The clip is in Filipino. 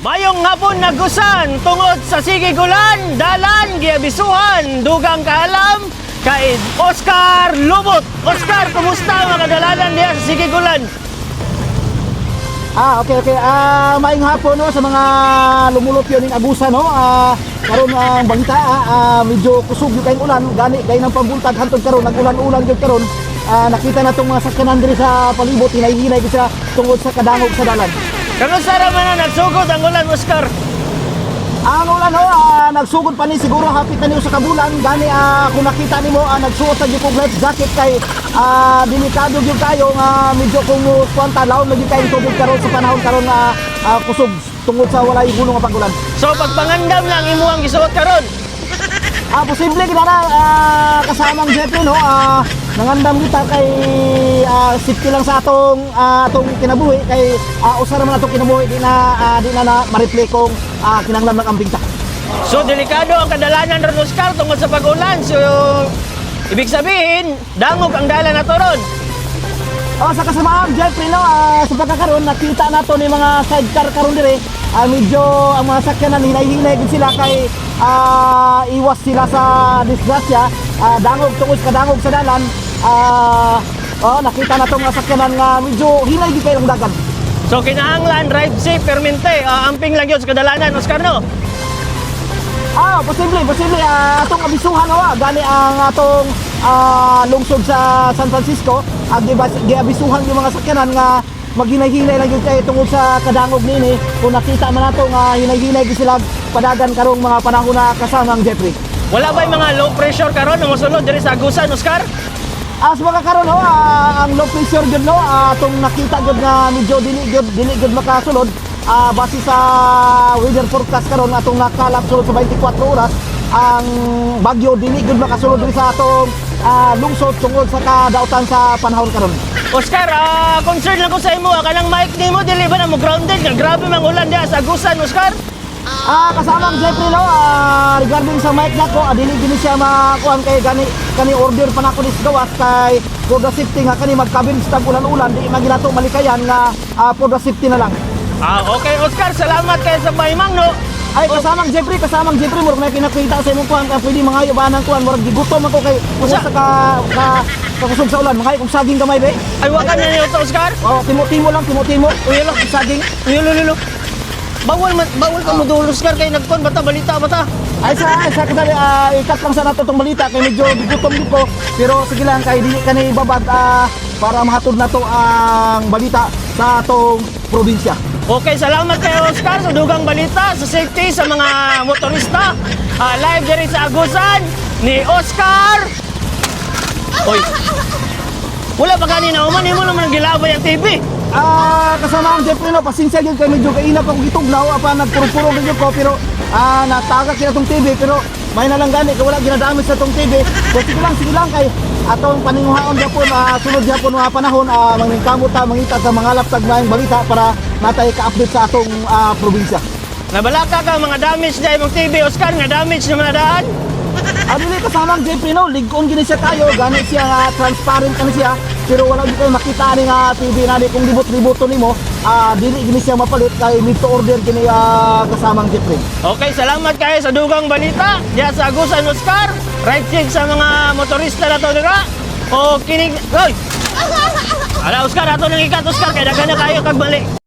Mayong hapon nagusan tungod sa Sigigulan, dalan, giabisuhan, dugang kaalam, kay Oscar Lubot. Oscar, kumusta mga kadalanan niya sa Sigigulan? Ah, okay, okay. Ah, maing hapon no sa mga lumulupyo ning agusa no. Ah, karon ang bangita ah, ah, medyo kusog yung kayong ulan, gani kay nang pambuntag hantod karon, nagulan-ulan gyud karon. Ah, nakita na tong mga sakyanan diri sa palibot, hinay-hinay gid tungod sa kadangog sa dalan. Kamusta raman na nagsugod ang ulan, Oscar? Ang ulan ho, ah, nagsugod pa ni siguro hapit na niyo sa kabulan, gani ah, kung nakita nimo ah, nagsuot sa gyud life jacket kay ah, delikado gyud kayo nga medyo kung kwanta laon lagi kay tubig karon sa panahon karon nga ah, kusog tungod sa walay gulong nga pagulan. So pagpangandam lang imo ang gisuot karon. Ah, posible kita na ah, kasamang Jeffrey no. Ah, nangandam kita kay ah, safety lang sa atong ah, atong kinabuhi kay ah, usa naman atong kinabuhi di na ah, di na na ma-replay kung ah, kinanglan ng ambing ta. So delikado ang kadalanan ron, Oscar, tungod sa pag-ulan. So ibig sabihin, dangog ang dalan na ron. Oh, sa kasamaan Jeffrey no, ah, sa pagkakaroon nakita nato ni mga sidecar karon dire. Ah, medyo ang mga sakyanan hinay-hinay sila kay ah, iwas sila sa disgrasya. Ah, dangog tungod sa kadangog sa dalan. Ah, oh, nakita nato mga sakyanan nga medyo hinay gid kay ng dagan. So kinahanglan, drive safe, permente, ah, amping lang yun sa kadalanan, Oscar, no? Ah, posible, posible. Ah, atong abisuhan wa gani ang atong ah, lungsod sa San Francisco. Ang uh, giabisuhan yung mga sakyanan nga maghinay-hinay lang yun kayo tungod sa kadangog nini. Kung nakita man nato nga hinay-hinay gyud sila padagan karong mga panahon na kasama ang Jeffrey. Wala ba yung mga low pressure karon na mosulod diri sa Agusan, Oscar? As mga karon ho, ah, ang low pressure gyud no, atong nakita gyud nga medyo dili gyud dili gyud makasulod. Ah, base sa weather forecast karon atong nakalap sulod sa 24 oras ang bagyo dili gyud makasulod diri sa atong ah, lungsod tungod sa kadautan sa panahon karon. Oscar, ah, concern lang ko sa imo, kanang mic nimo dili ba na mo grounded grabe mang ulan diha sa Agusan, Oscar? Ah, kasama ang Jeffrey no, ah, regarding sa mic nako, ah, dili gini siya makuan kay gani kani order pa nako ni gawas kay for the safety nga kani magkabin sa ulan-ulan di maginato malikayan nga ah, for the safety na lang. Ah, okay, Oscar, salamat kayo sa paimang, no? Ay kasamang Jeffrey, kasamang Jeffrey mo may pinakita sa imong kuan kay pwede mangayo ba nang kuan murag gigutom ako kay usa sa ka ka kakusog sa ulan mangayo kung saging gamay be. Ay, waka na niyo to, Oscar? Oh, timo-timo lang, timo-timo. Uy, lo, Saging. uy, lo. Bawal, man, bawal ka mo doon, Oscar, kay nagkon, bata, balita, bata. Ay sa ay sa kadali ah, ikat lang sa nato tong balita kay medyo gigutom gid ko pero sige lang kay dili kani babad ah, para mahatod nato ang balita sa atong probinsya. Okay, salamat kayo, Oscar, sa dugang balita, sa safety, sa mga motorista. Ah, live diri sa Agusan ni Oscar. Oy. Wala pa kanina, uman mo naman gilabay ang TV. Ah, kasama ang Jeffrey no, pasensya gyud kay medyo kainap ako gitugnaw apa nagpuro-puro gyud ko pero ah natagak kina tong TV pero may na lang gani kay wala ginadamit sa tong TV. So sige lang, sige lang kay atong paninguhaon gyapon ah, sunod gyapon mga panahon ah, mangingkamot ta mangita sa mga laptag na balita para natay ka-update sa atong ah, probinsya. Nabalaka ka mga damage na imong TV, Oscar, nga damage na manadaan. Ano ni kasama ang Jeffrey no, ligon gini siya tayo, gani siya nga transparent kani siya, pero wala gyud kayo makita ni nga TV na di kung libot-liboto nimo, ah dili gini siya mapalit kay need to order gini ah, kasama ang Jeffrey. Okay, salamat kayo sa dugang balita. Diya sa Agusan, Oscar. Right check sa mga motorista na to dira. O kinig... Oy! Ala, Oscar, ato nang ikat, Oscar. Kaya dagan na kayo kag balik.